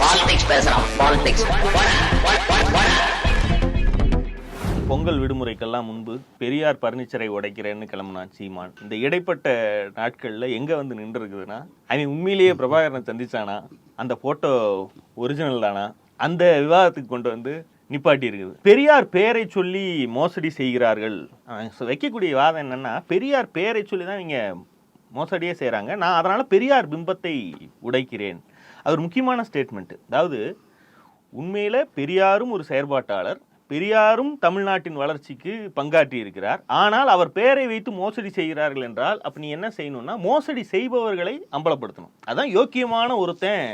Politics பேசுறான் politics Pongal விடுமுறைக்கெல்லாம் முன்பு பெரியார் பர்னிச்சரை உடைக்கிறேன்னு கிளம்புனான் சீமான். இந்த இடைப்பட்ட நாட்கள்ல எங்க வந்து நின்று இருக்குதுன்னா அவன் உண்மையிலேயே பிரபாகரனை சந்திச்சானா அந்த போட்டோ ஒரிஜினல் தானா அந்த விவாதத்துக்கு கொண்டு வந்து நிப்பாட்டி இருக்குது. பெரியார் பேரை சொல்லி மோசடி செய்கிறார்கள். வைக்கக்கூடிய வாதம் என்னன்னா பெரியார் பேரை சொல்லி தான் இவங்க மோசடியே செய்கிறாங்க நான் அதனால பெரியார் பிம்பத்தை உடைக்கிறேன். அது ஒரு முக்கியமான ஸ்டேட்மெண்ட் அதாவது உண்மையில் பெரியாரும் ஒரு செயற்பாட்டாளர் பெரியாரும் தமிழ்நாட்டின் வளர்ச்சிக்கு பங்காற்றி இருக்கிறார் ஆனால் அவர் பெயரை வைத்து மோசடி செய்கிறார்கள் என்றால் அப்ப நீ என்ன செய்யணும்னா மோசடி செய்பவர்களை அம்பலப்படுத்தணும். அதான் யோக்கியமான ஒருத்தன்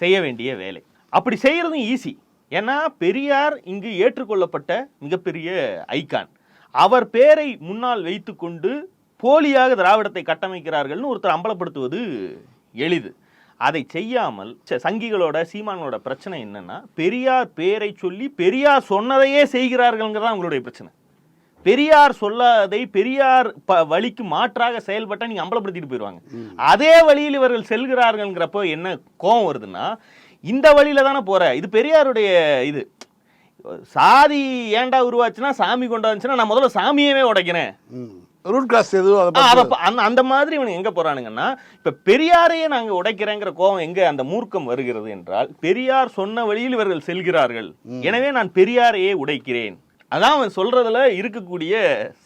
செய்ய வேண்டிய வேலை. அப்படி செய்கிறதும் ஈஸி ஏன்னா பெரியார் இங்கு ஏற்றுக்கொள்ளப்பட்ட மிகப்பெரிய ஐகான். அவர் பெயரை முன்னால் வைத்துக்கொண்டு போலியாக திராவிடத்தை கட்டமைக்கிறார்கள்னு ஒருத்தர் அம்பலப்படுத்துவது எளிது. அதை செய்யாமல் சங்கிகளோட சீமானோட பிரச்சனை என்னன்னா பெரியார் பேரை சொல்லி பெரியார் சொன்னதையே செய்கிறார்கள்ங்கிறது தான் உங்களுடைய பிரச்சனை. பெரியார் சொல்லாதை பெரியார் ப வழிக்கு மாற்றாக செயல்பட்ட நீங்க அம்பலப்படுத்திட்டு போயிடுவாங்க அதே வழியில் இவர்கள் செல்கிறார்கள்ங்கிறப்போ என்ன கோபம் வருதுன்னா இந்த வழியில தானே போற. இது பெரியாருடைய இது. சாதி ஏன்டா உருவாச்சுன்னா சாமி கொண்டு வந்துச்சுன்னா நான் முதல்ல சாமியவே உடைக்கிறேன். ரூட் காஸ் எதுவும் அந்த அந்த மாதிரி இவனுங்க எங்க போறானுங்கன்னா இப்ப பெரியாரையே நாங்க உடைக்கிறேங்கிற கோபம் எங்க அந்த மூர்க்கம் வருகிறது என்றால் பெரியார் சொன்ன வழியில் இவர்கள் செல்கிறார்கள். எனவே நான் பெரியாரையே உடைக்கிறேன். அதான் அவன் சொல்றதுல இருக்கக்கூடிய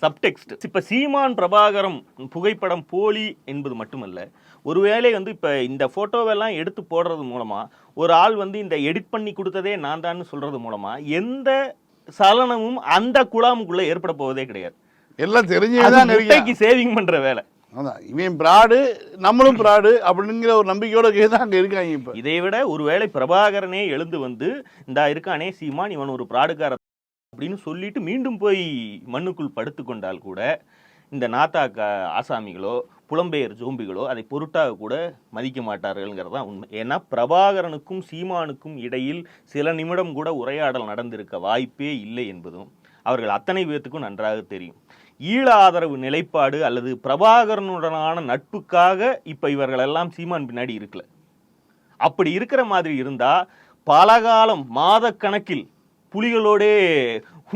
சப்டெக்ஸ்ட் இப்ப சீமான் பிரபாகரம் புகைப்படம் போலி என்பது மட்டுமல்ல ஒருவேளை வந்து இப்ப இந்த போட்டோவெல்லாம் எடுத்து போடுறது மூலமா ஒரு ஆள் வந்து இந்த எடிட் பண்ணி கொடுத்ததே நான் தான் சொல்றது மூலமா எந்த சலனமும் அந்த குழாமுக்குள்ள ஏற்பட போவதே கிடையாது. எல்லாம் தெரிஞ்சே அது தான் முட்டைக்கு சேவிங் பண்ற வேலை. அதான் இவன் பிராடு நம்மளும் பிராடு அப்படிங்கிற ஒரு நம்பிக்கையோட தான் அங்கே இருக்காங்க இப்போ. இதை விட ஒருவேளை பிரபாகரனே எழுந்து வந்து இந்தா இருக்கானே சீமான் இவன் ஒரு பிராடுக்கார அப்படின்னு சொல்லிட்டு மீண்டும் போய் மண்ணுக்குள் படுத்து கொண்டால் கூட இந்த நாத்தாக்க ஆசாமிகளோ புலம்பெயர் ஜோம்பிகளோ அதை பொருட்டாக கூட மதிக்க மாட்டார்கள்ங்கிறது தான் உண்மை. ஏன்னா பிரபாகரனுக்கும் சீமானுக்கும் இடையில் சில நிமிடம் கூட உரையாடல் நடந்திருக்க வாய்ப்பே இல்லை என்பதும் அவர்கள் அத்தனை பேர்த்துக்கும் நன்றாக தெரியும். ஈழ ஆதரவு நிலைப்பாடு அல்லது பிரபாகரனுடனான நட்புக்காக இப்போ இவர்கள் எல்லாம் சீமான் பின்னாடி இருக்கல. அப்படி இருக்கிற மாதிரி இருந்தால் பலகாலம் மாதக்கணக்கில் புலிகளோடே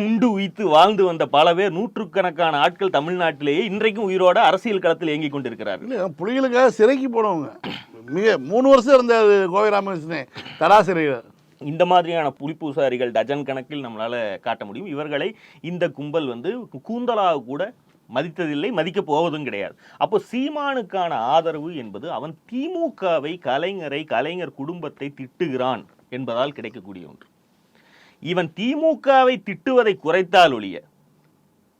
உண்டு உய்த்து வாழ்ந்து வந்த பல பேர் நூற்றுக்கணக்கான ஆட்கள் தமிழ்நாட்டிலேயே இன்றைக்கும் உயிரோட அரசியல் களத்தில் இயங்கிக் கொண்டிருக்கிறார்கள். இல்லை புலிகளுக்காக சிறைக்கு போனவங்க. மிக மூணு வருஷம் இருந்தார் கோவை ராமகிருஷ்ணன் தடா இந்த மாதிரியான புலிப்பூசாரிகள் டஜன் கணக்கில் நம்மளால் காட்ட முடியும். இவர்களை இந்த கும்பல் வந்து கூந்தலாக கூட மதித்ததில்லை மதிக்க போவதும் கிடையாது. அப்போ சீமானுக்கான ஆதரவு என்பது அவன் திமுகவை கலைஞரை கலைஞர் குடும்பத்தை திட்டுகிறான் என்பதால் கிடைக்கக்கூடிய ஒன்று. இவன் திமுகவை திட்டுவதை குறைத்தால் ஒழிய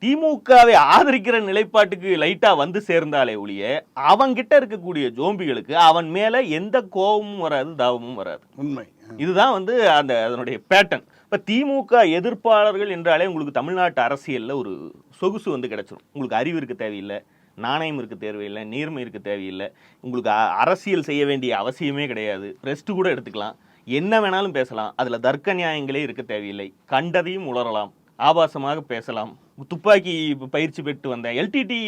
திமுகவை ஆதரிக்கிற நிலைப்பாட்டுக்கு லைட்டா வந்து சேர்ந்தாலே ஒழிய அவன்கிட்ட இருக்கக்கூடிய ஜோம்பிகளுக்கு அவன் மேல எந்த கோபமும் வராது தாவமும் வராது. உண்மை. இதுதான் வந்து அந்த அதனுடைய பேட்டர்ன் இப்போ திமுக எதிர்ப்பாளர்கள் என்றாலே உங்களுக்கு தமிழ்நாட்டு அரசியலில் ஒரு சொகுசு வந்து கிடைச்சிரும். உங்களுக்கு அறிவு இருக்க தேவையில்லை நாணயம் இருக்க தேவையில்லை நேர்மை இருக்க தேவையில்லை. உங்களுக்கு அரசியல் செய்ய வேண்டிய அவசியமே கிடையாது. ரெஸ்ட் கூட எடுத்துக்கலாம். என்ன வேணாலும் பேசலாம். அதில் தர்க்க நியாயங்களே இருக்க தேவையில்லை. கண்டதையும் உளரலாம் ஆபாசமாக பேசலாம். துப்பாக்கி பயிற்சி பெற்று வந்தேன் எல்டிடி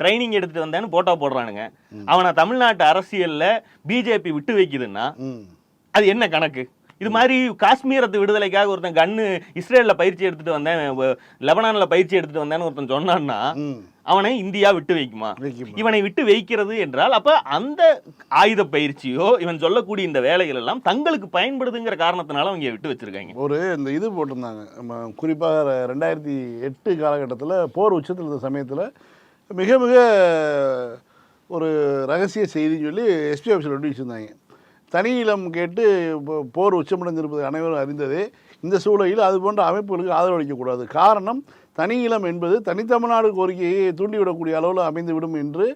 ட்ரைனிங் எடுத்துட்டு வந்தேன்னு போட்டோ போடுறானுங்க. அவனை தமிழ்நாட்டு அரசியல்ல பிஜேபி விட்டு வைக்குதுன்னா அது என்ன கணக்கு? இது மாதிரி காஷ்மீரத்து விடுதலைக்காக ஒருத்தன் கண்ணு இஸ்ரேல்ல பயிற்சி எடுத்துட்டு வந்தேன் லெபனான்ல பயிற்சி எடுத்துட்டு வந்தேன்னு ஒருத்தன் சொன்னான்னா அவனை இந்தியா விட்டு வைக்குமா. இவனை விட்டு வைக்கிறது என்றால் அப்ப அந்த ஆயுத பயிற்சியோ இவன் சொல்லக்கூடிய இந்த வேலைகள் எல்லாம் தங்களுக்கு பயன்படுதுங்கிற காரணத்தினால அவங்க விட்டு வச்சிருக்காங்க. ஒரு இந்த இது போட்டிருந்தாங்க. குறிப்பாக ரெண்டாயிரத்தி எட்டு காலகட்டத்தில் போர் உச்சத்தில் இருந்த சமயத்தில் மிக மிக ஒரு ரகசிய செய்தின்னு சொல்லி எஸ்பி ஆஃபீஸில் ஒட்டி வச்சுருந்தாங்க. தனி இளம் கேட்டு போர் உச்சமடைந்திருப்பது அனைவரும் அறிந்ததே இந்த சூழலில் அது போன்ற அமைப்புகளுக்கு ஆதரவு அளிக்கக்கூடாது காரணம் தனி இளம் என்பது தனித்தமிழ்நாடு கோரிக்கையை தூண்டிவிடக்கூடிய அளவில் அமைந்துவிடும் என்று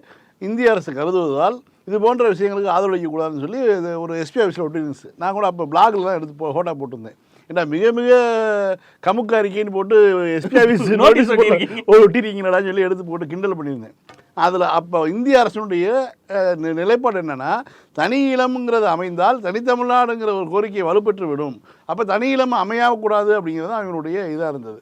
இந்திய அரசு கருதுவதால் இது போன்ற விஷயங்களுக்கு ஆதரவு அளிக்கக்கூடாதுன்னு சொல்லி இது ஒரு எஸ்பி ஆஃபீஸில் ஒட்டி இருந்துச்சு. நான் கூட அப்போ பிளாகில் தான் எடுத்து போ ஃபோட்டோ போட்டிருந்தேன். ஏன்னா மிக மிக கமுக்கு அறிக்கைன்னு போட்டு எஸ்பி ஆஃபீஸ் நோட்டீஸ் ஒட்டியிருக்கீங்க. ஒட்டிருக்கீங்களான்னு சொல்லி எடுத்து போட்டு கிண்டல் பண்ணியிருந்தேன். அதில் அப்போ இந்திய அரசினுடைய நிலைப்பாடு என்னன்னா தனி இளம்ங்கிறது அமைந்தால் தனித்தமிழ்நாடுங்கிற ஒரு கோரிக்கை வலுப்பெற்று விடும். அப்போ தனி இளம் அமையக்கூடாது அப்படிங்கிறது அவங்களுடைய இதாக இருந்தது.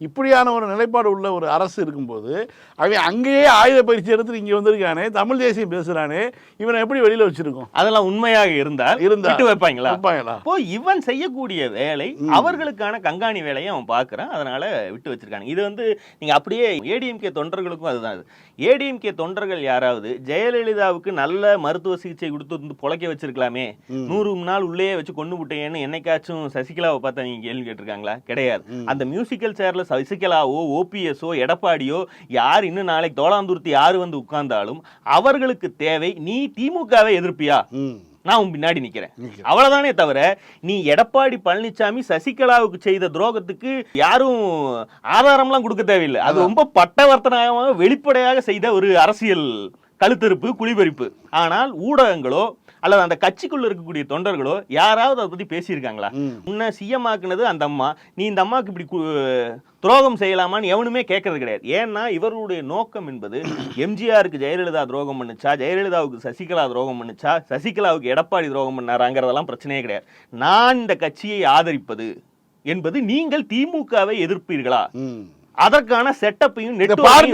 இப்படியான ஒரு நிலைப்பாடு உள்ள ஒரு அரசு இருக்கும்போது அவன் அங்கேயே ஆயுத பயிற்சி எடுத்து இங்கே வந்திருக்கானே தமிழ் தேசியம் பேசுகிறானே இவனை எப்படி வெளியில் வச்சிருக்கோம் அதெல்லாம் உண்மையாக இருந்தால் இருந்தா. விட்டு வைப்பாங்களா வைப்பாங்களா? அப்போ இவன் செய்யக்கூடிய வேலை அவர்களுக்கான கண்காணி வேலையை அவன் பார்க்கறான் அதனால விட்டு வச்சிருக்காங்க இது வந்து நீங்க அப்படியே ஏடிஎம்கே தொண்டர்களுக்கும் அதுதான் ஏடிஎம்கே தொண்டர்கள் யாராவது ஜெயலலிதாவுக்கு நல்ல மருத்துவ சிகிச்சை கொடுத்து வந்து பொழைக்க வச்சிருக்கலாமே. நூறு நாள் உள்ளே வச்சு கொண்டு விட்டேன்னு என்னைக்காச்சும் சசிகலாவை பார்த்தா நீங்க கேள்வி கேட்டிருக்காங்களா? கிடையாது. அந்த மியூசிக்கல் சேர்ல சசிகலாவோ ஓபிஎஸ்ஓ எடப்பாடியோ யார் இன்னும் நாளைக்கு தோளாந்துருத்தி யாரு வந்து உட்கார்ந்தாலும் அவர்களுக்கு தேவை நீ திமுகவை எதிர்ப்பியா? நான் உன் பின்னாடி நிக்கிறேன். நிக்கிறேன். அவ்வளவுதானே தவிர நீ எடப்பாடி பழனிசாமி சசிகலாவுக்கு செய்த துரோகத்துக்கு யாரும் ஆதாரம்லாம் கொடுக்க தேவையில்லை. அது ரொம்ப பட்டவர்த்தனமாக வெளிப்படையாக செய்த ஒரு அரசியல் கழுத்தறுப்பு குழிபறிப்பு. ஆனால் ஊடகங்களோ அல்லது அந்த கட்சிக்குள்ள இருக்கக்கூடிய தொண்டர்களோ யாராவது அதை பத்தி பேசியிருக்காங்களா? ம். உன்னை சிஎம் ஆக்குனது அந்த அம்மா. நீ இந்த அம்மாவுக்கு இப்படி துரோகம் செய்யலாமான்னு எவனுமே கேட்கறது கிடையாது. ஏன்னா இவர்களுடைய நோக்கம் என்பது எம்ஜிஆருக்கு ஜெயலலிதா துரோகம் பண்ணுச்சா ஜெயலலிதாவுக்கு சசிகலா துரோகம் பண்ணுச்சா சசிகலாவுக்கு எடப்பாடி துரோகம் பண்ணாராங்கிறதெல்லாம் பிரச்சனையே கிடையாது. நான் இந்த கட்சியை ஆதரிப்பது என்பது நீங்கள் திமுகவை எதிர்ப்பீர்களா? அதற்கான செட்டப்பையும் பார்ட்டி?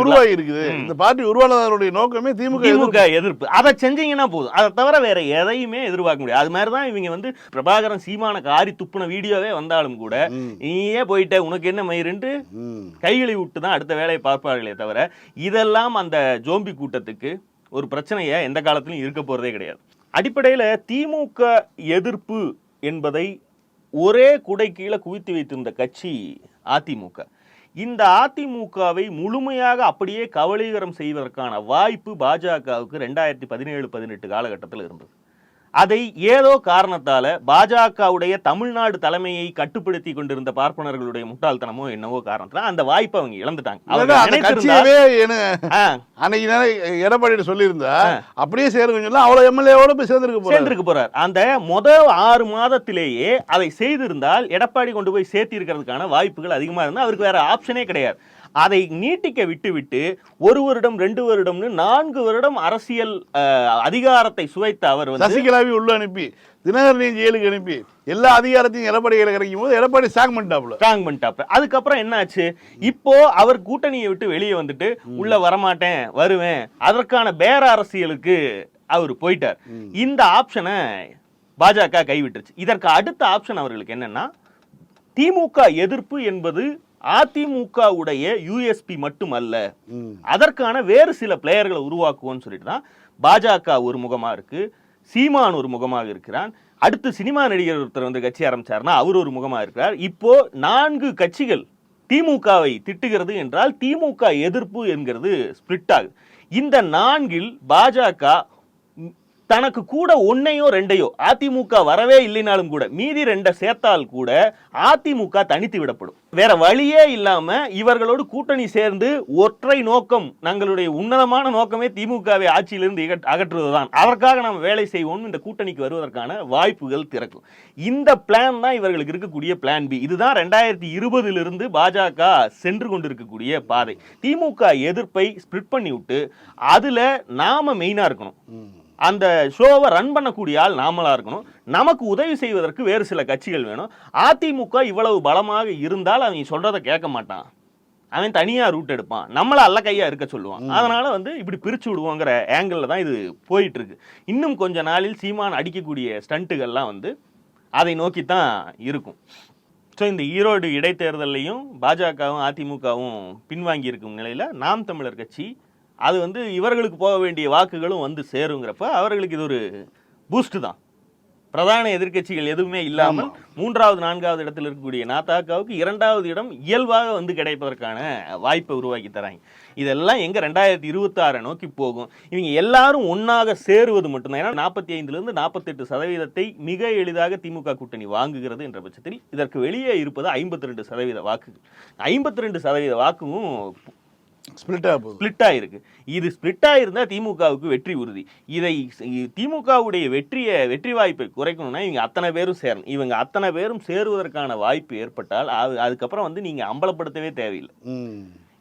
உருவாகி இருக்குது இந்த பார்ட்டி உருவானதனுடைய நோக்கமே திமுக திமுக எதிர்ப்பு. அதை செஞ்சீங்கன்னா போதும். அதை தவிர வேற எதையுமே எதிர்பார்க்க முடியாது. அது மாதிரி தான் இவங்க வந்து பிரபாகரன் சீமான காரி துப்புன வீடியோவே வந்தாலும் கூட. நீயே போயிட்ட உனக்கு என்ன மயிருன்ட்டு ம். கைகளை விட்டு தான் அடுத்த வேலையை பார்ப்பார்களே தவிர இதெல்லாம் அந்த ஜோம்பி கூட்டத்துக்கு ஒரு பிரச்சனையை எந்த காலத்திலும் இருக்க போறதே கிடையாது. அடிப்படையில் திமுக எதிர்ப்பு என்பதை ஒரே குடை கீழே குவித்து வைத்திருந்த கட்சி அதிமுக. இந்த அதிமுகவை முழுமையாக அப்படியே கவலீகரம் செய்வதற்கான வாய்ப்பு பாஜகவுக்கு ரெண்டாயிரத்தி பதினேழு பதினெட்டு காலகட்டத்தில் இருந்தது. அதை ஏதோ காரணத்தால பாஜகவுடைய தமிழ்நாடு தலைமையை கட்டுப்படுத்தி கொண்டிருந்த பார்ப்பனர்களுடைய முட்டாள்தனமோ என்னவோ காரணத்தால அந்த வாய்ப்பை அவங்க இழந்துட்டாங்க. எடப்பாடி சொல்லியிருந்தா அப்படியே சேருங்கன்னு சொல்லி அவ்வளோ எம்எல்ஏவோட போய் சேர்ந்துருக்க போறாரு. சேர்ந்திருக்க போறார். அந்த முத ஆறு மாதத்திலேயே அதை செய்திருந்தால் எடப்பாடி கொண்டு போய் சேர்த்தி இருக்கிறதுக்கான வாய்ப்புகள் அதிகமா இருந்தா அவருக்கு வேற ஆப்ஷனே கிடையாது. அதை நீட்டிக்க விட்டு விட்டு ஒரு வருடம் ரெண்டு வருடம்னு நான்கு வருடம் அரசியல் அதிகாரத்தை சுவைத்த அவர் வந்து சசிகலாவை உள்ள அனுப்பி தினகரனையும் ஜெயிலுக்கு அனுப்பி எல்லா அதிகாரத்தையும் எடப்பாடி கையில கிடைக்கும் போது எடப்பாடி சாங் பண்ணிட்டாப்புல. ஸ்ட்ராங் பண்ணிட்டாப்ல அதுக்கப்புறம் என்னாச்சு? இப்போ அவர் கூட்டணியை விட்டு வெளியே வந்துட்டு உள்ள வரமாட்டேன் வருவேன். அதற்கான பேர அரசியலுக்கு அவர் போயிட்டார். இந்த ஆப்ஷனை பாஜக கைவிட்டுருச்சு. இதற்கு அடுத்த ஆப்ஷன் அவர்களுக்கு என்னன்னா திமுக எதிர்ப்பு என்பது அதிமுகவுடைய யூஎஸ்பி மட்டுமல்ல. அதற்கான வேறு சில பிளேயர்களை உருவாக்குவோம்னு சொல்லிட்டு தான் பாஜக ஒரு முகமா இருக்கு சீமான் ஒரு முகமாக இருக்கிறான். அடுத்து சினிமா நடிகர் ஒருத்தர் வந்து கட்சி ஆரம்பிச்சாருன்னா அவர் ஒரு முகமா இருக்கிறார். இப்போ நான்கு கட்சிகள் திமுகவை திட்டுகிறது என்றால் திமுக எதிர்ப்பு என்கிறது ஸ்பிளிட் ஆகுது. இந்த நான்கில் பாஜக தனக்கு கூட ஒன்னையோ ரெண்டையோ அதிமுக வரவே இல்லைனாலும் கூட மீதி ரெண்டை சேர்த்தால் கூட அதிமுக தனித்து விடப்படும். வேற வழியே இல்லாம இவர்களோடு கூட்டணி சேர்ந்து ஒற்றை நோக்கம் தங்களுடைய உன்னதமான நோக்கமே திமுகவை ஆட்சியிலிருந்து இகற்- அகற்றுவதுதான். அதற்காக நாம் வேலை செய்வோம். இந்த கூட்டணிக்கு வருவதற்கான வாய்ப்புகள் திறக்கும். இந்த பிளான் தான் இவர்களுக்கு இருக்கக்கூடிய பிளான் பி இதுதான் ரெண்டாயிரத்தி இருபதிலிருந்து பாஜக சென்று கொண்டிருக்கக்கூடிய பாதை. திமுக எதிர்ப்பை ஸ்பிளிட் பண்ணி விட்டு அதுல நாம மெயினா இருக்கணும். அந்த ஷோவை ரன் பண்ணக்கூடிய ஆள் நாமளா இருக்கணும். நமக்கு உதவி செய்வதற்கு வேறு சில கட்சிகள் வேணும். அதிமுக இவ்வளவு பலமாக இருந்தால் அவன் சொல்றதை கேட்க மாட்டான். அவன் தனியா ரூட் எடுப்பான். நம்மள அல்ல கையா இருக்க சொல்லுவான். அதனால வந்து இப்படி பிரிச்சு விடுவோங்கிற ஆங்கிள் தான் இது போயிட்டு இருக்கு. இன்னும் கொஞ்ச நாளில் சீமான் அடிக்கக்கூடிய ஸ்டண்ட்டுகள்லாம் வந்து அதை நோக்கி தான் இருக்கும். ஸோ இந்த ஈரோடு இடைத்தேர்தல்லையும் பாஜகவும் அதிமுகவும் பின்வாங்கி இருக்கும் நிலையில நாம் தமிழர் கட்சி அது வந்து இவர்களுக்கு போக வேண்டிய வாக்குகளும் வந்து சேருங்கிறப்ப அவர்களுக்கு இது ஒரு பூஸ்ட் தான். பிரதான எதிர்க்கட்சிகள் எதுவுமே இல்லாமல் மூன்றாவது நான்காவது இடத்தில் இருக்கக்கூடிய நாத்தாக்காவுக்கு இரண்டாவது இடம் இயல்பாக வந்து கிடைப்பதற்கான வாய்ப்பை உருவாக்கி தராங்க. இதெல்லாம் எங்க ரெண்டாயிரத்தி இருபத்தாறை நோக்கி போகும். இவங்க எல்லாரும் ஒன்னாக சேருவது மட்டும்தான். ஏன்னா நாற்பத்தி ஐந்துலேருந்து நாற்பத்தெட்டு சதவீதத்தை மிக எளிதாக திமுக கூட்டணி வாங்குகிறது என்ற பட்சத்தில் இதற்கு வெளியே இருப்பது ஐம்பத்தி ரெண்டு சதவீத வாக்குகள். ஐம்பத்தி ரெண்டு சதவீத வாக்கும் ஸ்பிளிட் ஆக ஸ்பிளிட் இது ஸ்பிளிட் ஆயிருந்தா திமுகவுக்கு வெற்றி உறுதி. இதை திமுகவுடைய வெற்றியை வெற்றி வாய்ப்பை குறைக்கணும்னா இவங்க அத்தனை பேரும் சேரணும். இவங்க அத்தனை பேரும் சேருவதற்கான வாய்ப்பு ஏற்பட்டால் அது அதுக்கப்புறம் வந்து நீங்க அம்பலப்படுத்தவே தேவையில்லை.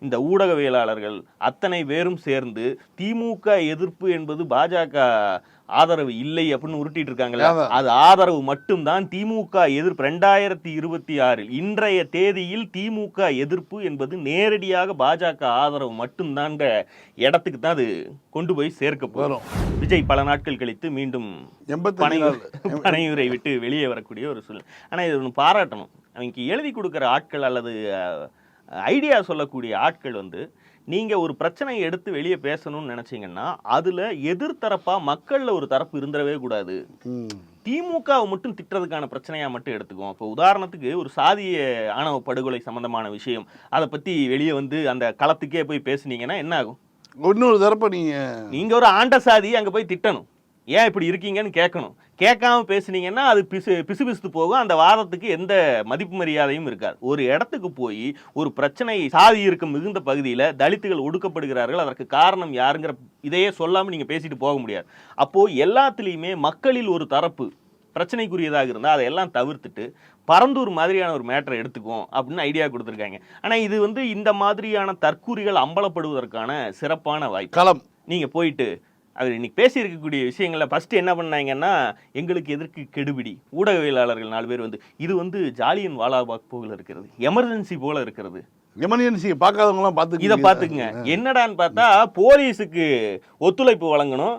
இந்த ஊடகவியலாளர்கள் அத்தனை பேரும் சேர்ந்து திமுக எதிர்ப்பு என்பது பாஜக ஆதரவு இல்லை அப்படின்னு உருட்டிட்டு இருக்காங்கல்ல ஆமா. அது ஆதரவு மட்டும்தான் திமுக எதிர்ப்பு. ரெண்டாயிரத்தி இருபத்தி ஆறில் இன்றைய தேதியில் திமுக எதிர்ப்பு என்பது நேரடியாக பாஜக ஆதரவு மட்டும்தான்ற இடத்துக்கு தான் அது கொண்டு போய் சேர்க்க போறோம் விஜய் பல நாட்கள் கழித்து மீண்டும் பனையூரை விட்டு வெளியே வரக்கூடிய ஒரு சூழ்நிலை ஆனால் இது ஒன்று பாராட்டணும். அவங்க எழுதி கொடுக்குற ஆட்கள் அல்லது ஐடியா சொல்லக்கூடிய ஆட்கள் வந்து நீங்கள் ஒரு பிரச்சனையை எடுத்து வெளியே பேசணும்னு நினச்சிங்கன்னா அதில் எதிர்த்தரப்பா மக்களில் ஒரு தரப்பு இருந்துடவே கூடாது. திமுகவை மட்டும் திட்டுறதுக்கான பிரச்சனையா மட்டும் எடுத்துக்குவோம். இப்போ உதாரணத்துக்கு ஒரு சாதிய ஆணவ படுகொலை சம்பந்தமான விஷயம் அதை பத்தி வெளியே வந்து அந்த களத்துக்கே போய் பேசுனீங்கன்னா என்ன ஆகும்? இன்னொரு தரப்ப நீங்க நீங்க ஒரு ஆண்ட சாதி அங்க போய் திட்டணும். ஏன் இப்படி இருக்கீங்கன்னு கேட்கணும். கேட்காம பேசுனீங்கன்னா அது பிசு பிசுபிசுத்து போகும். அந்த வாதத்துக்கு எந்த மதிப்பு மரியாதையும் இருக்காது. ஒரு இடத்துக்கு போய் ஒரு பிரச்சனை சாதி இருக்கும் மிகுந்த பகுதியில் தலித்துகள் ஒடுக்கப்படுகிறார்கள். அதற்கு காரணம் யாருங்கிற இதையே சொல்லாம நீங்க பேசிட்டு போக முடியாது. அப்போ எல்லாத்துலேயுமே மக்களில் ஒரு தரப்பு பிரச்சனைக்குரியதாக இருந்தால் அதையெல்லாம் தவிர்த்துட்டு பரந்தூர் மாதிரியான ஒரு மேட்டரை எடுத்துக்குவோம் அப்படின்னு ஐடியா கொடுத்துருக்காங்க. ஆனால் இது வந்து இந்த மாதிரியான தற்கூறிகள் அம்பலப்படுவதற்கான சிறப்பான வாய்ப்பு. களம். நீங்க போயிட்டு அவர் இன்னைக்கு பேசியிருக்கக்கூடிய விஷயங்களை ஃபர்ஸ்ட் என்ன பண்ணாங்கன்னா எங்களுக்கு எதற்கு கெடுபிடி? ஊடகவியலாளர்கள் நாலு பேர் வந்து இது வந்து ஜாலியன் வாலாபாக் போல இருக்கிறது எமர்ஜென்சி போல இருக்கிறது. எமர்ஜென்சியை பார்க்காதவங்களாம் பார்த்து இதை பார்த்துக்குங்க. என்னடான்னு பார்த்தா போலீஸுக்கு ஒத்துழைப்பு வழங்கணும்.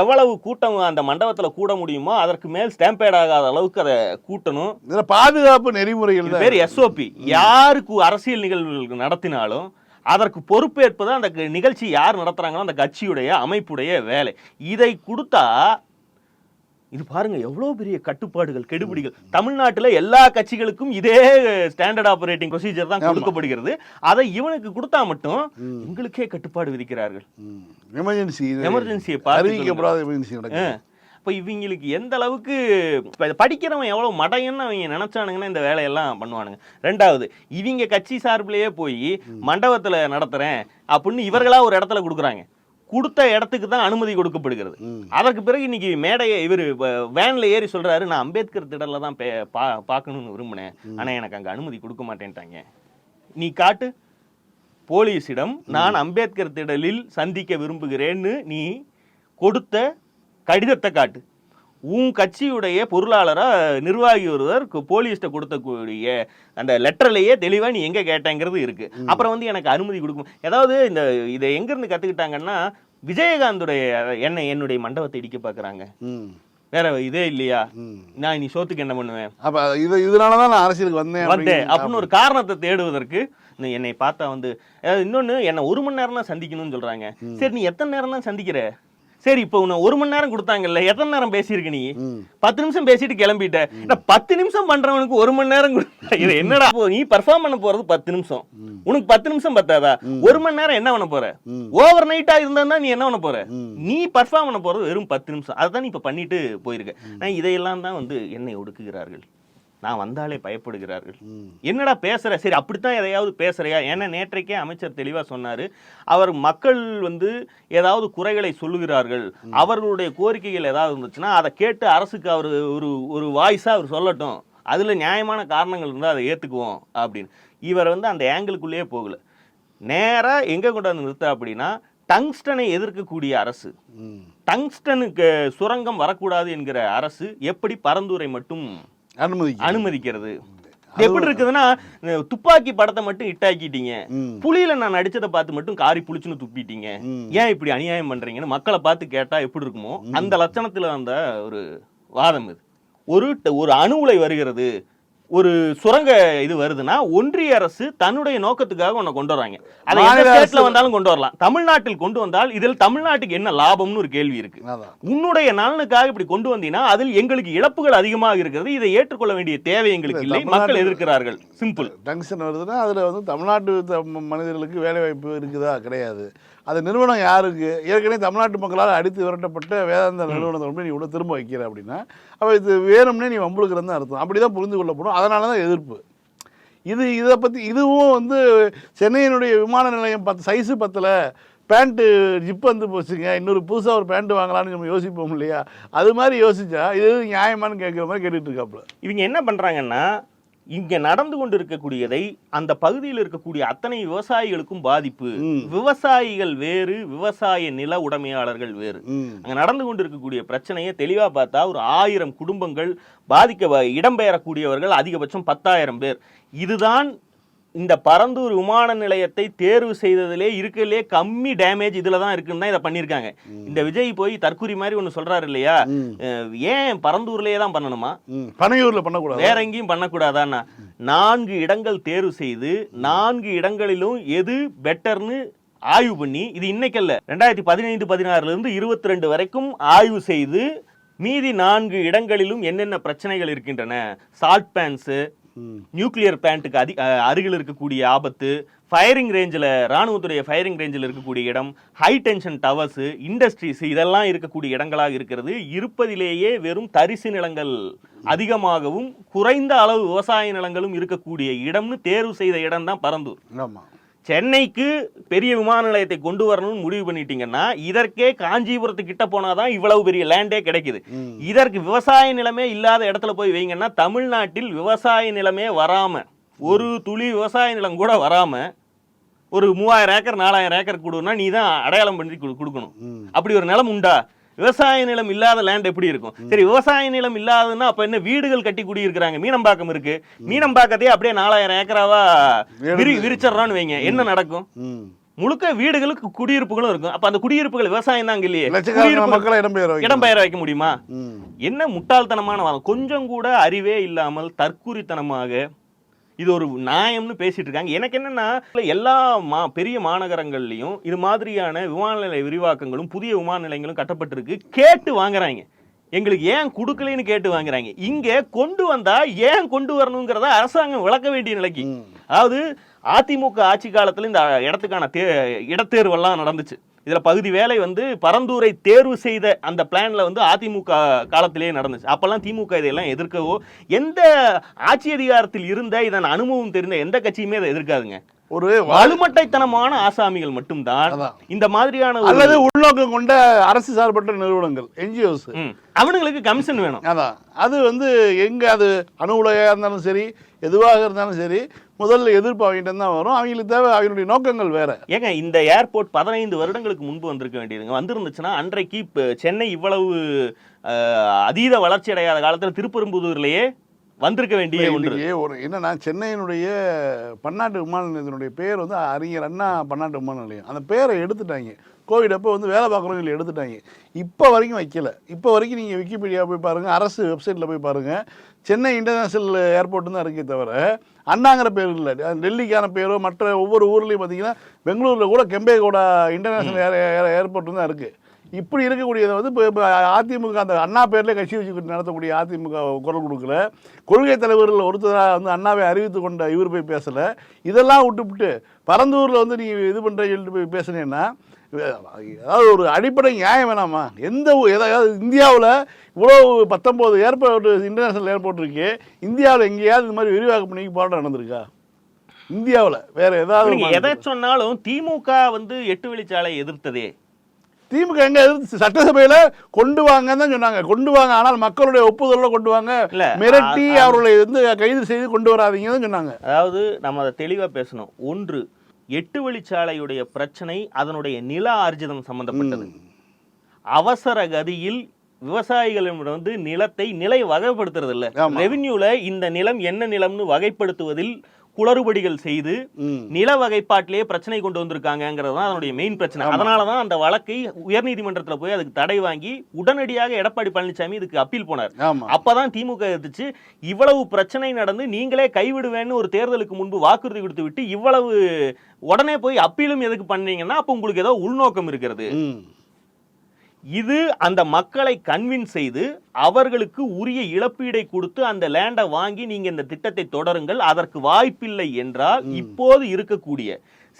எவ்வளவு கூட்டம் அந்த மண்டபத்தில் கூட முடியுமோ அதற்கு மேல் ஸ்டாம்பேட் ஆகாத அளவுக்கு அதை கூட்டணும். இதில் பாதுகாப்பு நெறிமுறைகள் பேர் எஸ்ஓபி யாருக்கு அரசியல் நிகழ்வுகள் நடத்தினாலும் அதற்கு பொறுப்பேற்பது அந்த நிகழ்ச்சி யார் நடத்துறாங்களோ அந்த கட்சியுடைய அமைப்புடைய வேலை. இதை கொடுத்தா இது பாருங்க எவ்வளவு பெரிய கட்டுப்பாடுகள் கெடுபிடிகள். தமிழ்நாட்டுல எல்லா கட்சிகளுக்கும் இதே ஸ்டாண்டர்ட் ஆபரேட்டிங் ப்ரொசீஜர் தான் கொடுக்கப்படுகிறது. அதை இவனுக்கு கொடுத்தா மட்டும் எங்களுக்கே கட்டுப்பாடு விதிக்கிறார்கள். எமர்ஜென்சி எமர்ஜென்சியை அறிவிக்கப்படாத எமர்ஜென்சி நடக்குது. இப்போ இவங்களுக்கு எந்த அளவுக்கு படிக்கிறவன் எவ்வளோ மடையன்னு அவங்க நினைச்சானுங்கன்னா இந்த வேலையெல்லாம் பண்ணுவானுங்க. ரெண்டாவது இவங்க கட்சி சார்பிலேயே போய் மண்டபத்தில் நடத்துகிறேன் அப்படின்னு இவர்களா ஒரு இடத்துல கொடுக்குறாங்க. கொடுத்த இடத்துக்கு தான் அனுமதி கொடுக்கப்படுகிறது. அதற்கு பிறகு இன்னைக்கு மேடையை இவர் வேனில் ஏறி சொல்றாரு நான் அம்பேத்கர் திடலில் தான் பே- பா பார்க்கணும்னு விரும்பினேன். ஆனால் எனக்கு அங்கே அனுமதி கொடுக்க மாட்டேன்ட்டாங்க. நீ காட்டு. போலீஸிடம் நான் அம்பேத்கர் திடலில் சந்திக்க விரும்புகிறேன்னு நீ கொடுத்த கடிதத்தை காட்டு. உன் கட்சியுடைய பொருளாளரா நிர்வாகி ஒருவர் போலீஸ்ட்ட கொடுத்தக்கூடிய அந்த லெட்டர்லயே தெளிவா நீ எங்க கேட்டேங்கிறது இருக்கு. அப்புறம் வந்து எனக்கு அனுமதி கொடுக்கும். ஏதாவது இந்த இதை எங்க இருந்து கத்துக்கிட்டாங்கன்னா விஜயகாந்துடைய என்னை என்னுடைய மண்டபத்தை இடிக்க பாக்குறாங்க. ம். வேற இதே இல்லையா? நான் நீ சோத்துக்கு என்ன பண்ணுவேன்? அப்போ இது இதனால தான் நான் அரசியலுக்கு வந்தேன் வந்தேன். அப்படின்னு ஒரு காரணத்தை தேடுவதற்கு நீ என்னை பார்த்தா வந்து இன்னொன்னு என்ன ஒரு மணி நேரம் தான் சந்திக்கணும்னு சொல்றாங்க. சரி நீ எத்தனை நேரம் தான் சந்திக்கிற? சரி இப்போ உன்னை ஒரு மணி நேரம் கொடுத்தாங்கல்ல எத்தனை நேரம் பேசியிருக்க நீ? பத்து நிமிஷம் பேசிட்டு கிளம்பிட்ட. பத்து நிமிஷம் பண்றவனுக்கு ஒரு மணி நேரம் இது என்னடா? நீ பர்ஃபார்ம் பண்ண போறது பத்து நிமிஷம். உனக்கு பத்து நிமிஷம் பத்தாதா? ஒரு மணி நேரம் என்ன பண்ண போற. ஓவர் நைட்டா இருந்தா நீ என்ன பண்ண போற. நீ பர்ஃபார்ம் பண்ண போறது வெறும் பத்து நிமிஷம். அதுதான் நீ இப்ப பண்ணிட்டு போயிருக்க. நான் இதையெல்லாம் தான் வந்து என்னை ஒடுக்குகிறார்கள். நான் வந்தாலே பயப்படுகிறார்கள். என்னடா பேசுற? சரி அப்படித்தான் எதையாவது பேசுறியா? ஏன்னா நேற்றைக்கே அமைச்சர் தெளிவா சொன்னாரு. அவர் மக்கள் வந்து ஏதாவது குறைகளை சொல்லுகிறார்கள். அவர்களுடைய கோரிக்கைகள் ஏதாவது இருந்துச்சுன்னா அதை கேட்டு அரசுக்கு அவர் ஒரு ஒரு வாய்ஸா அவர் சொல்லட்டும். அதுல நியாயமான காரணங்கள் இருந்தால் அதை ஏத்துக்குவோம் அப்படின்னு. இவர் வந்து அந்த ஆங்கிளுக்குள்ளேயே போகல. நேரா எங்க கொண்டாந்து நிறுத்த அப்படின்னா டங்ஸ்டனை எதிர்க்கக்கூடிய அரசு. டங்ஸ்டனுக்கு சுரங்கம் வரக்கூடாது என்கிற அரசு எப்படி பரந்துரை மட்டும் அனுமதி அனுமதிக்கிறது. எப்படி இருக்குதுன்னா துப்பாக்கி படத்தை மட்டும் இட்டாக்கிட்டீங்க. புலியில நான் நடிச்சதை பார்த்து மட்டும் காரி புளிச்சுன்னு துப்பிட்டீங்க. ஏன் இப்படி அநியாயம் பண்றீங்கன்னு மக்களை பார்த்து கேட்டா எப்படி இருக்குமோ அந்த லட்சணத்துல வந்த ஒரு வாதம் இது. ஒரு ஒரு அணு உலை வருகிறது. ஒரு சுரங்க இது வருதுன்னா ஒன்றிய அரசு தன்னுடைய நோக்கத்துக்காக உன்னை கொண்டு வராங்க. அதை எந்த ஸ்டேட்ல வந்தாலும் கொண்டு வரலாம். தமிழ்நாட்டில் கொண்டு வந்தால் இதில் தமிழ்நாட்டுக்கு என்ன லாபம்னு ஒரு கேள்வி இருக்கு. உன்னுடைய நலனுக்காக இப்படி கொண்டு வந்தீங்கன்னா அதில் எங்களுக்கு இழப்புகள் அதிகமாக இருக்கிறது. இதை ஏற்றுக்கொள்ள வேண்டிய தேவை எங்களுக்கு இல்ல, மக்கள் எதிர்க்கிறார்கள். சிம்பிள் டங்ஷன் வருதுன்னா அதில் வந்து தமிழ்நாட்டு மனிதர்களுக்கு வேலை வாய்ப்பு இருக்குதா? கிடையாது. அது நிறுவனம் யாருக்கு? ஏற்கனவே தமிழ்நாட்டு மக்களால் அடித்து விரட்டப்பட்ட வேதாந்த நிறுவனத்தை கொண்டு நீ இவ்வளோ திரும்ப வைக்கிற அப்படின்னா அப்போ இது வேணும்னே நீ வம்புழுக்கிறது தான் அர்த்தம். அப்படி தான் புரிந்து கொள்ளப்படும் அதனால தான் எதிர்ப்பு. இது இதை பற்றி இதுவும் வந்து சென்னையினுடைய விமான நிலையம் பத்து சைஸு பத்தில். பேண்ட்டு ஜிப் வந்து போச்சுங்க. இன்னொரு புதுசாக ஒரு பேண்ட் வாங்கலாம்னு நம்ம யோசிப்போம் இல்லையா? அது மாதிரி யோசிச்சா இது நியாயமானு கேட்குற மாதிரி கேட்டுட்டு இருக்காப்புல. இவங்க என்ன பண்றாங்கன்னா இங்க நடந்து கொண்டு இருக்கக்கூடியதை அந்த பகுதியில் இருக்கக்கூடிய அத்தனை விவசாயிகளுக்கும் பாதிப்பு. விவசாயிகள் வேறு விவசாய நில உடைமையாளர்கள் வேறு. அங்க நடந்து கொண்டிருக்கக்கூடிய பிரச்சனையை தெளிவா பார்த்தா ஒரு ஆயிரம் குடும்பங்கள் பாதிக்க இடம்பெயரக்கூடியவர்கள் அதிகபட்சம் பத்தாயிரம் பேர் இதுதான் இந்த பரந்தூர் விமான நிலையத்தை தேர்வு செய்ததிலே இருக்கலே கம்மி டேமேஜ் இதுல தான் இருக்குன்னு தான் இதை பண்ணியிருக்காங்க. இந்த விஜய் போய் தற்குறி மாதிரி ஒன்னு சொல்றாரு இல்லையா? ஏன் பரந்தூர்லயே தான் பண்ணணுமா. பனையூர்ல பண்ணக்கூடாது? வேற எங்கேயும் பண்ணக்கூடாதான்னா நான்கு இடங்கள் தேர்வு செய்து நான்கு இடங்களிலும் எது பெட்டர்னு ஆய்வு பண்ணி இது இன்னைக்கல்ல ரெண்டாயிரத்தி பதினைந்து பதினாறுல இருந்து இருபத்தி ரெண்டு வரைக்கும் ஆய்வு செய்து மீதி நான்கு இடங்களிலும் என்னென்ன பிரச்சனைகள் இருக்கின்றன? Salt pans. நியூக்ளியர் பிளான்ட்டுக்கு அதி அருகில் இருக்கக்கூடிய ஆபத்து ஃபயரிங் ரேஞ்சில் ராணுவத்துடைய ஃபயரிங் ரேஞ்சில் இருக்கக்கூடிய இடம் ஹை டென்ஷன் டவர்ஸு இண்டஸ்ட்ரீஸ் இதெல்லாம் இருக்கக்கூடிய இடங்களாக இருக்கிறது. இருப்பதிலேயே வெறும் தரிசு நிலங்கள் அதிகமாகவும் குறைந்த அளவு விவசாய நிலங்களும் இருக்கக்கூடிய இடம்னு தேர்வு செய்த இடம் தான் பரந்தூர் ஆமாம் சென்னைக்கு பெரிய விமான நிலையத்தை கொண்டு வரணும்னு முடிவு பண்ணிட்டீங்கன்னா இதற்கே காஞ்சிபுரத்து கிட்ட போனாதான் இவ்வளவு பெரிய லேண்டே கிடைக்குது. இதற்கு விவசாய நிலமே இல்லாத இடத்துல போய் வைங்கன்னா தமிழ்நாட்டில் விவசாய நிலமே வராம ஒரு துளி விவசாய நிலம் கூட வராம ஒரு மூவாயிரம் ஏக்கர் நாலாயிரம் ஏக்கர் கொடுன்னா நீ தான் அடையாளம் பண்ணி கொடு- கொடுக்கணும். அப்படி ஒரு நிலம் உண்டா விவசாய நிலம் இல்லாத லேண்ட் எப்படி இருக்கும்? சரி விவசாய நிலம் இல்லாததுன்னா அப்ப என்ன வீடுகள் கட்டி குடியிருக்கிறாங்க? மீனம்பாக்கம் இருக்கு. மீனம்பாக்கத்தையே அப்படியே நாலாயிரம் ஏக்கரா விரி விரிச்சிடறான்னு வைங்க. என்ன நடக்கும். முழுக்க வீடுகளுக்கு குடியிருப்புகளும் இருக்கும். அப்ப அந்த குடியிருப்புகள் விவசாயம் தான் இல்லையே. மக்களை இடம்பெயர வைக்க முடியுமா. என்ன முட்டாள்தனமான கொஞ்சம் கூட அறிவே இல்லாமல் தற்குறித்தனமாக இது ஒரு நியாயம்னு பேசிட்டு இருக்காங்க. எனக்கு என்னன்னா எல்லா மா பெரிய மாநகரங்கள்லயும் இது மாதிரியான விமான நிலைய விரிவாக்கங்களும் புதிய விமான நிலையங்களும் கட்டப்பட்டிருக்கு. கேட்டு வாங்குறாங்க. எங்களுக்கு ஏன் கொடுக்கலைன்னு கேட்டு வாங்குறாங்க. இங்க கொண்டு வந்தா ஏன் கொண்டு வரணுங்கிறத அரசாங்கம் விளக்க வேண்டிய நிலைக்கு. அதாவது அதிமுக ஆட்சி காலத்துல இந்த இடத்துக்கான தே இடத்தேர்வெல்லாம் நடந்துச்சு. இதுல பகுதி வேலை வந்து பரந்தூரை தேர்வு செய்த அந்த பிளான்ல வந்து அதிமுக காலத்திலேயே நடந்துச்சு. அப்பெல்லாம் திமுக இதையெல்லாம் எதிர்க்கவோ எந்த ஆட்சி அதிகாரத்தில் இருந்த இதன் அனுபவம் தெரிந்த எந்த கட்சியுமே அதை எதிர்க்காதுங்க. ஒரு வலுமட்டைத்தனமான ஆசாமிகள் மட்டும்தான். இந்த மாதிரியான அல்லது உள்நோக்கம் கொண்ட அரசு சார்பற்ற நிறுவனங்கள் என்ஜிஓஸ். அவனுங்களுக்கு கமிஷன் வேணும். அதான். அது வந்து எங்க அது அணு உலையாக இருந்தாலும் சரி எதுவாக இருந்தாலும் சரி முதல்ல எதிர்ப்பு அவங்ககிட்ட தான் வரும். அவங்களுக்கு தேவை அவங்களுடைய நோக்கங்கள் வேற. ஏங்க இந்த ஏர்போர்ட் பதினைந்து வருடங்களுக்கு முன்பு வந்திருக்க வேண்டியதுங்க. வந்திருந்துச்சுன்னா அன்றைக்கு சென்னை இவ்வளவு அதீத வளர்ச்சி அடையாத காலத்துல திருப்பெரும்புதூர்லயே வந்திருக்க வேண்டிய ஒன்று. ஒரு என்னன்னா சென்னையினுடைய பன்னாட்டு விமான நிலையத்தினுடைய பேர் வந்து அறிஞர் அண்ணா பன்னாட்டு விமான நிலையம். அந்த பேரை எடுத்துட்டாங்க. கோவிட் அப்போ வந்து வேலை பார்க்குறவங்களை எடுத்துட்டாங்க. இப்போ வரைக்கும் வைக்கல. இப்போ வரைக்கும் நீங்கள் விக்கிபீடியா போய் பாருங்கள் அரசு வெப்சைட்டில் போய் பாருங்கள் சென்னை இன்டர்நேஷனல் ஏர்போர்ட் தான் இருக்கே தவிர அண்ணாங்கிற பேர் இல்லை. டெல்லிக்கான பேரோ மற்ற ஒவ்வொரு ஊர்லேயும் பார்த்தீங்கன்னா பெங்களூரில் கூட கெம்பேகவுடா இன்டர்நேஷனல் ஏர் ஏர்போர்ட் தான் இருக்குது இப்படி இருக்கக்கூடியதை வந்து இப்போ இப்போ அதிமுக அந்த அண்ணா பேர்லேயே கட்சி வச்சு நடத்தக்கூடிய அதிமுக குரல் கொடுக்கல. கொள்கை தலைவர்கள் ஒருத்தராக வந்து அண்ணாவை அறிவித்து கொண்ட இவர் போய் பேசலை. இதெல்லாம் விட்டுவிட்டு பரந்தூரில் வந்து நீங்கள் இது பண்ணுற போய் பேசுனீங்கன்னா அதாவது ஒரு அடிப்படை நியாயம் வேணாமா? எந்த ஏதாவது இந்தியாவில் இவ்வளோ பத்தொம்போது ஏர்போர்ட் இன்டர்நேஷனல் ஏர்போர்ட் இருக்கு இந்தியாவில் எங்கேயாவது இந்த மாதிரி விரிவாக்கம் பண்ணி போராட்டம் நடந்திருக்கா? இந்தியாவில் வேற ஏதாவது எதை சொன்னாலும் திமுக வந்து எட்டு வழிச்சாலை எதிர்த்ததே. திமுக எங்க எதிர்த்து? சட்டசபையில கொண்டு வாங்கன்னு தான் சொன்னாங்க. கொண்டு வாங்க ஆனால் மக்களுடைய ஒப்புதலோட கொண்டு வாங்க. இல்ல, மிரட்டி அவர்களை வந்து கைது செய்து கொண்டு வராதீங்கன்னு சொன்னாங்க. அதாவது நம்ம அதை தெளிவா பேசணும். ஒன்று எட்டு வழிச்சாலையுடைய பிரச்சனை அதனுடைய நில ஆர்ஜிதம் சம்பந்தப்பட்டது. அவசர கதியில் விவசாயிகளிடம் வந்து நிலத்தை நிலை வகைப்படுத்துறது இல்ல. ரெவின்யூல இந்த நிலம் என்ன நிலம்னு வகைப்படுத்துவதில் குளறுபடிகள் செய்து. நில வகைப்பாட்டிலேயே பிரச்சனை கொண்டு வந்திருக்காங்கிறது தான் அதனுடைய மெயின் பிரச்சனை. அதனால தான் அந்த வழக்கை உயர்நீதிமன்றத்துல போய் அதுக்கு தடை வாங்கி உடனடியாக எடப்பாடி பழனிசாமி இதுக்கு அப்பீல் போனார். அப்பதான் திமுக எதிர்த்துச்சு. இவ்வளவு பிரச்சனை நடந்து நீங்களே கைவிடுவேன்னு ஒரு தேர்தலுக்கு முன்பு வாக்குறுதி கொடுத்து விட்டு இவ்வளவு உடனே போய் அப்பீலும் எதுக்கு பண்ணீங்கன்னா அப்ப உங்களுக்கு ஏதோ உள்நோக்கம் இருக்கிறது. இது அந்த மக்களை கன்வின்ஸ் செய்து அவர்களுக்கு உரிய இழப்பீடை கொடுத்து அந்த லேண்டை வாங்கி நீங்க இந்த திட்டத்தை தொடருங்கள் அதற்கு வாய்ப்பில்லை என்றால் இப்போது இருக்கக்கூடிய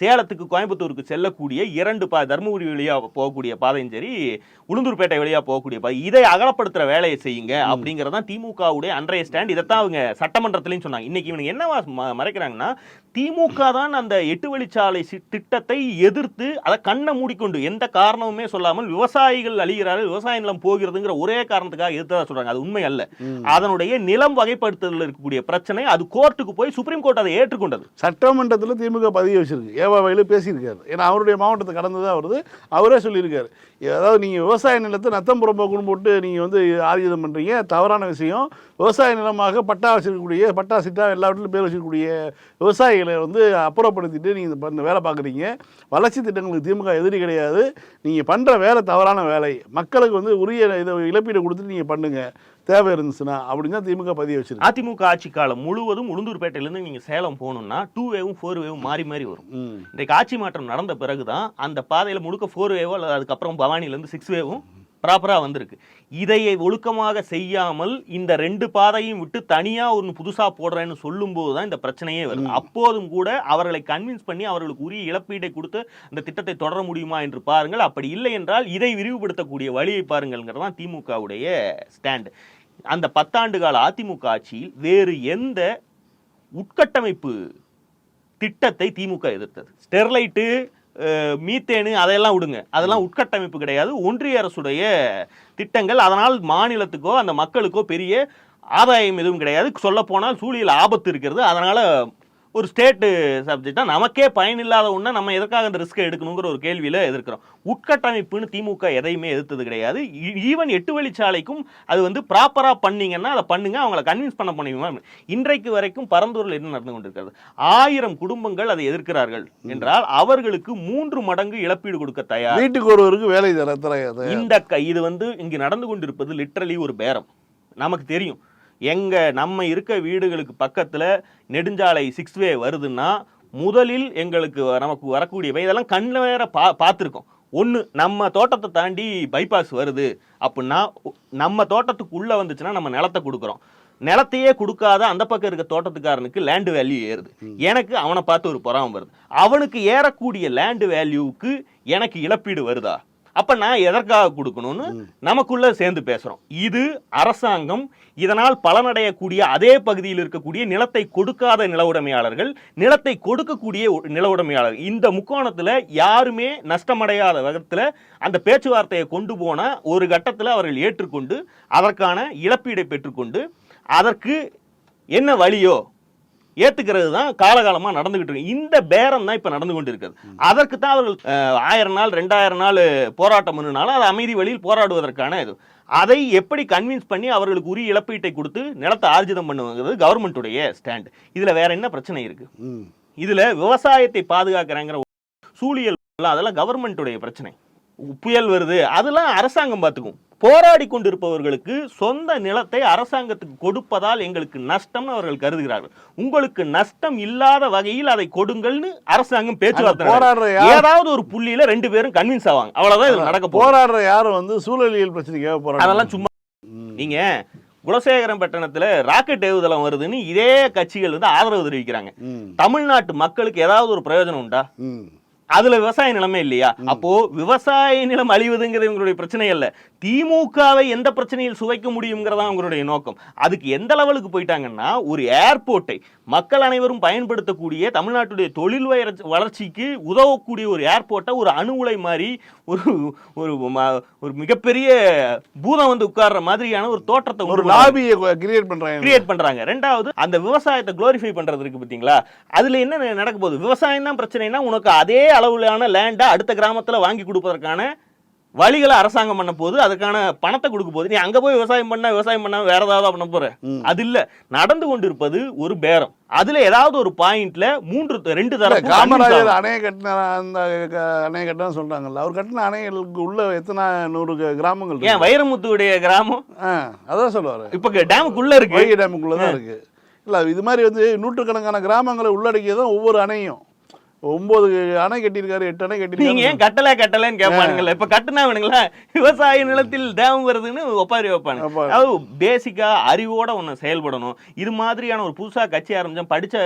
சேலத்துக்கு கோயம்புத்தூருக்கு செல்லக்கூடிய இரண்டு பா தருமபுரி வழியா போகக்கூடிய பாதையும் சரி உளுந்தூர்பேட்டை வழியா போகக்கூடிய பாதை இதை அகலப்படுத்துற வேலையை செய்யுங்க அப்படிங்கறதான் திமுகவுடைய அன்றைய ஸ்டாண்ட் இதைத்தான் அவங்க சட்டமன்றத்திலையும் சொன்னாங்க. இன்னைக்கு இவங்க என்னவா மறைக்கிறாங்கன்னா திமுக தான் அந்த எட்டு வழிச்சாலை திட்டத்தை எதிர்த்து அதை கண்ணை மூடிக்கொண்டு எந்த காரணமுமே சொல்லாமல் விவசாயிகள் அழிகிறார்கள் விவசாய நிலம் போகிறதுங்கிற ஒரே காரணத்துக்காக எதிர்த்ததா சொல்றாங்க. அது உண்மை அல்ல. அதனுடைய நிலம் வகைப்படுத்துதல் இருக்கக்கூடிய பிரச்சனை அது கோர்ட்டுக்கு போய் சுப்ரீம் கோர்ட் அதை ஏற்றுக்கொண்டது. சட்டமன்றத்தில் திமுக பதிவு வச்சிருக்கு. ஏவா வயலு பேசியிருக்காரு. ஏன்னா அவருடைய மாவட்டத்தை கடந்து தான் வருது அவரே சொல்லியிருக்காரு. அதாவது நீங்கள் விவசாய நிலத்தை நத்தம் புறம்போக்குன்னு போட்டு நீங்கள் வந்து ஆயுதம் பண்ணுறீங்க தவறான விஷயம். விவசாய நிலமாக பட்டா வச்சிருக்கக்கூடிய பட்டா சிட்டா எல்லா வீட்டிலும் பேர் வச்சிருக்கக்கூடிய விவசாயிகளை வந்து அப்புறப்படுத்திட்டு நீங்கள் பண்ண வேலை பார்க்குறீங்க. வளர்ச்சி திட்டங்களுக்கு திமுக எதிரி கிடையாது. நீங்கள் பண்ணுற வேலை தவறான வேலை. மக்களுக்கு வந்து உரிய இதை இழப்பீடு கொடுத்துட்டு நீங்கள் பண்ணுங்கள் தேவை இருந்துச்சுன்னா அப்படின்னு தான் திமுக பதிவு வச்சிருக்கு. அதிமுக ஆட்சி காலம் முழுவதும் உளுந்தூர்பேட்டையிலிருந்து நீங்க சேலம் போகணும்னா டூ வேவும் ஃபோர் வேவும் மாறி மாறி வரும். இன்றைக்கு ஆட்சி மாற்றம் நடந்த பிறகுதான் அந்த பாதையில முழுக்க ஃபோர் வேவோ அல்லது அதுக்கப்புறம் பவானிலேருந்து சிக்ஸ் வேவும் ப்ராப்பராக வந்திருக்கு. இதை ஒழுக்கமாக செய்யாமல் இந்த ரெண்டு பாதையும் விட்டு தனியா ஒன்று புதுசா போடுறேன்னு சொல்லும்போது தான் இந்த பிரச்சனையே வருது. அப்போதும் கூட அவர்களை கன்வின்ஸ் பண்ணி அவர்களுக்கு உரிய இழப்பீடை கொடுத்து அந்த திட்டத்தை தொடர முடியுமா என்று பாருங்கள். அப்படி இல்லை என்றால் இதை விரிவுபடுத்தக்கூடிய வழியை பாருங்கள்ங்கிறது தான் திமுகவுடைய ஸ்டாண்ட் அந்த பத்தாண்டு கால அதிமுக ஆட்சியில் வேறு எந்த உட்கட்டமைப்பு திட்டத்தை திமுக எதிர்த்தது. ஸ்டெர்லைட்டு மீத்தேனு அதையெல்லாம் விடுங்க. அதெல்லாம் உட்கட்டமைப்பு கிடையாது. ஒன்றிய அரசுடைய திட்டங்கள் அதனால் மாநிலத்துக்கோ அந்த மக்களுக்கோ பெரிய ஆதாயம் எதுவும் கிடையாது. சொல்லப்போனால் போனால் ஆபத்து இருக்கிறது. அதனால் ஒரு ஸ்டேட்டு சப்ஜெக்டா நமக்கே பயனில்லாத ஒண்ணா நம்ம எதற்காக அந்த ரிஸ்க்கை எடுக்கணுங்கிற ஒரு கேள்வியில எதிர்க்கிறோம். உட்கட்டமைப்புன்னு திமுக எதையுமே எதிர்த்தது கிடையாது. ஈவன் எட்டு வழிச்சாலைக்கும் அது வந்து ப்ராப்பரா பண்ணீங்கன்னா அதை பண்ணுங்க அவங்கள கன்வின்ஸ் பண்ண முடியுமா இன்றைக்கு வரைக்கும் பரந்தூரில் என்ன நடந்து கொண்டிருக்கிறது? ஆயிரம் குடும்பங்கள் அதை எதிர்க்கிறார்கள் என்றால் அவர்களுக்கு மூன்று மடங்கு இழப்பீடு கொடுக்க தயார். வீட்டுக்கு ஒருவருக்கு வேலை தர இந்த இது வந்து இங்கு நடந்து கொண்டிருப்பது லிட்டரலி ஒரு பேரம். நமக்கு தெரியும். எங்க நம்ம இருக்க வீடுகளுக்கு பக்கத்துல நெடுஞ்சாலை சிக்ஸ் வே வருதுன்னா முதலில் எங்களுக்கு நமக்கு வரக்கூடியவை இதெல்லாம் கண்ணில் வேற பா பார்த்துருக்கோம். ஒன்று நம்ம தோட்டத்தை தாண்டி பைபாஸ் வருது அப்படின்னா நம்ம தோட்டத்துக்குள்ள வந்துச்சுன்னா நம்ம நிலத்தை கொடுக்குறோம். நிலத்தையே கொடுக்காத அந்த பக்கம் இருக்க தோட்டத்துக்காரனுக்கு லேண்ட் வேல்யூ ஏறுது. எனக்கு அவனை பார்த்து ஒரு பொறாம வருது. அவனுக்கு ஏறக்கூடிய லேண்ட் வேல்யூவுக்கு எனக்கு இழப்பீடு வருதா? அப்ப நான் எதற்காக கொடுக்கணும்னு நமக்குள்ள சேர்ந்து பேசுறோம். இது அரசாங்கம் இதனால் பலனடையக்கூடிய அதே பகுதியில் இருக்கக்கூடிய நிலத்தை கொடுக்காத நில உடைமையாளர்கள் நிலத்தை கொடுக்கக்கூடிய ஒ- நில உடைமையாளர்கள் இந்த முக்கோணத்துல யாருமே நஷ்டமடையாத விதத்துல அந்த பேச்சுவார்த்தையை கொண்டு போன ஒரு கட்டத்துல அவர்கள் ஏற்றுக்கொண்டு அதற்கான இழப்பீடை பெற்றுக்கொண்டு அதற்கு என்ன வழியோ ஏத்துக்கிறது தான் காலகாலமா நடந்துகிட்டு இருக்கு. இந்த பேரம் தான் இப்ப நடந்து கொண்டு இருக்கிறது அதற்கு தான் அவர்கள் ஆயிரம் நாள் ரெண்டாயிரம் நாள் போராட்டம் பண்ணினாலும் அது அமைதி வழியில் போராடுவதற்கான இது. அதை எப்படி கன்வின்ஸ் பண்ணி அவர்களுக்கு உரிய இழப்பீட்டை கொடுத்து நிலத்தை ஆர்ஜிதம் பண்ணுவது கவர்மெண்ட்டுடைய ஸ்டாண்ட் இதுல வேற என்ன பிரச்சனை இருக்கு? ம். இதுல விவசாயத்தை பாதுகாக்கிறங்கிற சூழியல் அதெல்லாம் கவர்மெண்ட்டுடைய பிரச்சனை. புயல் வருது அதெல்லாம் அரசாங்கம் பார்த்துக்கும் போராடி கொண்டிருப்பவர்களுக்கு சொந்த நிலத்தை அரசாங்கத்துக்கு கொடுப்பதால் எங்களுக்கு நஷ்டம்னு அவர்கள் கருதுகிறார்கள். உங்களுக்கு நஷ்டம் இல்லாத வகையில் அதை கொடுங்கள்னு அரசாங்கம் பேச்சுவார்த்தை ஏதாவது ஒரு புள்ளியில ரெண்டு பேரும் கன்வின்ஸ் ஆவாங்க. அவ்வளவுதான் இது நடக்க போராடுற யாரும் வந்து சூழலியல் பிரச்சனைக்காக போராடுறாங்க. அதெல்லாம் சும்மா நீங்க குலசேகரம் பட்டணத்துல ராக்கெட் ஏவுதளம் வருதுன்னு இதே கட்சிகள் வந்து ஆதரவு தெரிவிக்கிறாங்க. தமிழ்நாட்டு மக்களுக்கு ஏதாவது ஒரு பிரயோஜனம் உண்டா? அதுல விவசாய நிலமே இல்லையா? அப்போ விவசாய நிலம் அழிவதுங்கிறது இவங்களுடைய பிரச்சனை அல்ல. திமுகவை எந்த பிரச்சனையில் சுவைக்க முடியுங்கிறதா அவங்களுடைய நோக்கம். அதுக்கு எந்த லெவலுக்கு போயிட்டாங்கன்னா ஒரு ஏர்போர்ட்டை மக்கள் அனைவரும் பயன்படுத்தக்கூடிய தமிழ்நாட்டுடைய தொழில் வளர்ச்சி- வளர்ச்சிக்கு உதவக்கூடிய ஒரு ஏர்போர்ட்டை ஒரு அணு உலை மாதிரி ஒரு ஒரு ஒரு மிகப்பெரிய பூதம் வந்து உட்கார்ற மாதிரியான ஒரு தோற்றத்தை ஒரு. லாபியை கிரியேட் பண்றாங்க. கிரியேட் பண்றாங்க. ரெண்டாவது அந்த விவசாயத்தை குளோரிஃபை பண்றது இருக்கு பாத்தீங்களா அதுல என்ன நடக்க போகுது? விவசாயம் தான் பிரச்சனைனா உனக்கு அதே அளவுலான லேண்டை அடுத்த கிராமத்துல வாங்கி கொடுப்பதற்கான வழிகளை அரசாங்கம் பண்ண போகுது அதுக்கான பணத்தை கொடுக்க போகுது. நீ அங்க போய் விவசாயம் பண்ண விவசாயம் பண்ண வேற ஏதாவது பண்ண போற. அது இல்ல. நடந்து கொண்டிருப்பது ஒரு பேரம். அதுல ஏதாவது ஒரு பாயிண்ட்ல மூன்று ரெண்டு தரப்பு காமராஜர் அணையை கட்டின அந்த அணையை கட்டினா சொல்றாங்கல்ல. அவர் கட்டின அணைகளுக்கு உள்ள எத்தனை நூறு கிராமங்கள் ஏன்? வைரமுத்துடைய கிராமம்? அதான் சொல்லுவாரு. இப்ப டேமுக்குள்ள இருக்கு. டேமுக்குள்ள தான் இருக்கு. இல்ல இது மாதிரி வந்து நூற்றுக்கணக்கான கிராமங்களை உள்ளடக்கியதான் ஒவ்வொரு அணையும். ஒன்பது அணை கட்டியிருக்காரு எட்டு அணை நீங்க கட்டியிருக்காரு ஏன் கட்டல கட்டலன்னு கேட்பானுங்களா? இப்ப கட்டுனா வேணுங்களா? விவசாய நிலத்தில் தேவம் வருதுன்னு ஒப்பாரி அப்ப- அதாவது பேசிக்கா அறிவோட ஒண்ணு செயல்படணும். இது மாதிரியான ஒரு புதுசா கட்சி ஆரம்பிச்சா படிச்ச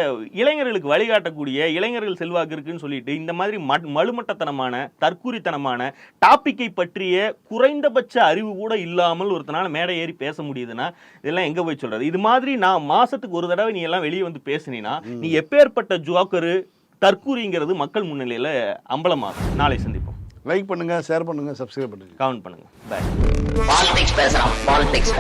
இளைஞர்களுக்கு வழிகாட்டக்கூடிய இளைஞர்கள் செல்வாக்கு இருக்குன்னு சொல்லிட்டு இந்த மாதிரி மட்- மழுமட்டத்தனமான தற்கூரித்தனமான டாபிக்கை பற்றிய குறைந்தபட்ச அறிவு கூட இல்லாமல் ஒருத்தனால மேடை ஏறி பேச முடியுதுன்னா இதெல்லாம் எங்க போய் சொல்றது? இது மாதிரி நான் மாசத்துக்கு ஒரு தடவை நீ எல்லாம் வெளியே வந்து பேசுனீன்னா நீ எப்பேற்பட்ட ஜோக்கரு தற்கூரிங்கிறது மக்கள் முன்னிலையில அம்பலமாகும். நாளை சந்திப்போம். லைக் பண்ணுங்க ஷேர் பண்ணுங்க சப்ஸ்கிரைப் பண்ணுங்க. கவுண்ட் பண்ணுங்க. பாய் பாலிடிக்ஸ் பேசுறான் பாலிடிக்ஸ்